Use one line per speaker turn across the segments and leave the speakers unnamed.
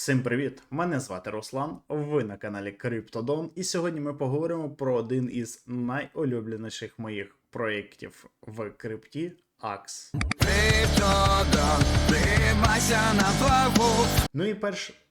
Всім привіт! Мене звати Руслан. Ви на каналі Криптодон, і сьогодні ми поговоримо про один із найулюбленіших моїх проєктів в крипті
Акс.
Ну і перш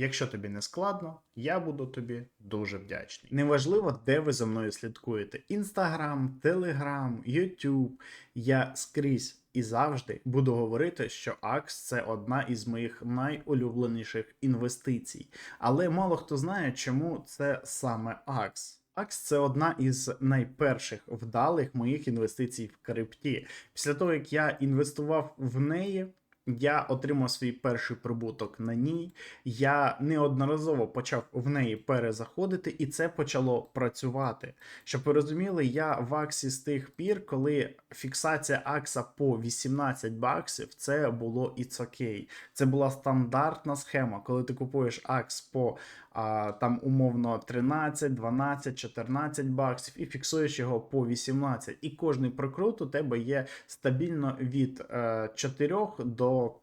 Якщо тобі не складно, я буду тобі дуже вдячний. Неважливо, де ви за мною слідкуєте: Інстаграм, Телеграм, Ютуб. Я скрізь і завжди буду говорити, що Акс це одна із моїх найулюбленіших інвестицій. Але мало хто знає, чому це саме Акс. Акс це одна із найперших вдалих моїх інвестицій в крипті. Після того, як я інвестував в неї, я отримав свій перший прибуток на ній. Я неодноразово почав в неї перезаходити, і це почало працювати. Щоб ви розуміли, я в Аксі з тих пір, коли фіксація Акса по 18 баксів, це було і окей. Це була стандартна схема, коли ти купуєш Акс по а, там умовно 13, 12, 14 баксів і фіксуєш його по 18. І кожний прокрут у тебе є стабільно від е, 4 до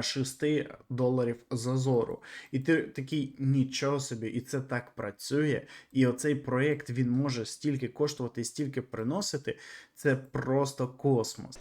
6 доларів зазору. І ти такий нічого собі, і це так працює. І оцей проєкт він може стільки коштувати і стільки приносити. Це просто космос.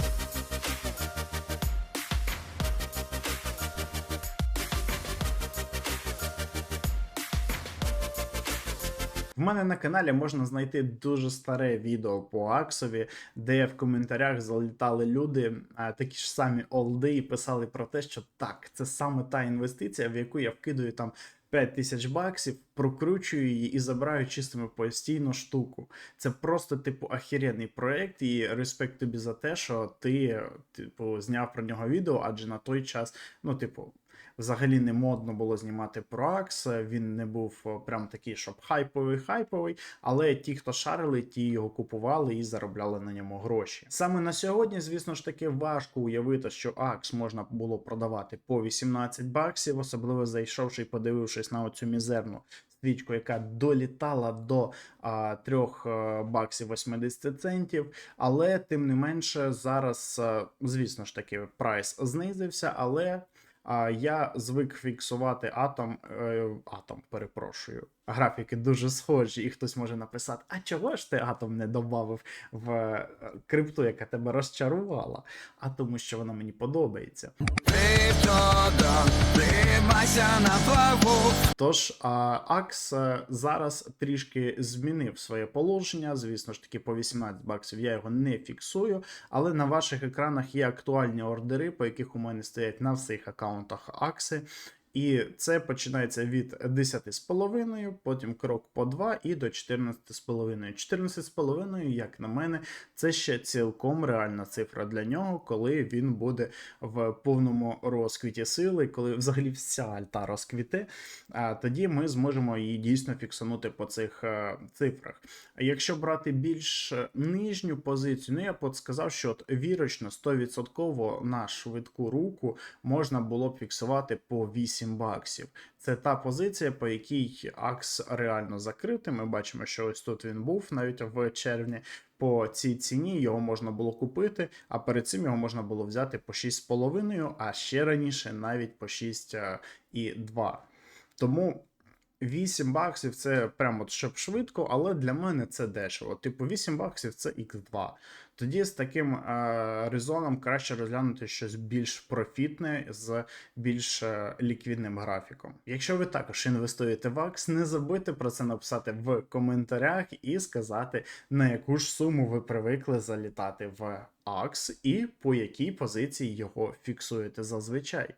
В мене на каналі можна знайти дуже старе відео по Аксові, де в коментарях залітали люди, такі ж самі олди, і писали про те, що так, це саме та інвестиція, в яку я вкидаю там 5 тисяч баксів, прокручую її і забираю чистими постійно штуку. Це просто, типу, ахіренний проект, і респект тобі за те, що ти, типу, зняв про нього відео, адже на той час, ну, типу. Взагалі не модно було знімати про Акс, він не був прям такий, щоб хайповий хайповий, але ті, хто шарили, ті його купували і заробляли на ньому гроші. Саме на сьогодні, звісно ж таки, важко уявити, що Акс можна було продавати по 18 баксів, особливо зайшовши і подивившись на оцю мізерну стрічку, яка долітала до а, 3 баксів 80 центів. Але тим не менше, зараз, а, звісно ж таки, прайс знизився, але. А я звик фіксувати атом, е, атом, перепрошую. Графіки дуже схожі, і хтось може написати: а чого ж ти атом не додав в е, крипту, яка тебе розчарувала? А тому, що вона мені подобається.
На.
Тож Акс е, зараз трішки змінив своє положення. Звісно ж таки, по 18 баксів я його не фіксую, але на ваших екранах є актуальні ордери, по яких у мене стоять на всіх аккаунтах Акси. І це починається від 10,5, потім крок по 2 і до 14,5. 14,5, як на мене, це ще цілком реальна цифра для нього, коли він буде в повному розквіті сили, коли взагалі вся альта розквіте, а тоді ми зможемо її дійсно фіксанути по цих е, цифрах. Якщо брати більш е, нижню позицію, ну я б сказав, що от вірочно 100% на швидку руку можна було б фіксувати по 8 баксів. Це та позиція, по якій Акс реально закритий. Ми бачимо, що ось тут він був навіть в червні. По цій ціні його можна було купити, а перед цим його можна було взяти по 6,5, а ще раніше навіть по 6,2. Тому 8 баксів це прямо щоб швидко, але для мене це дешево. Типу 8 баксів це X2. Тоді з таким е, резоном краще розглянути щось більш профітне з більш е, ліквідним графіком. Якщо ви також інвестуєте в Акс, не забудьте про це написати в коментарях і сказати, на яку ж суму ви привикли залітати в Акс і по якій позиції його фіксуєте зазвичай.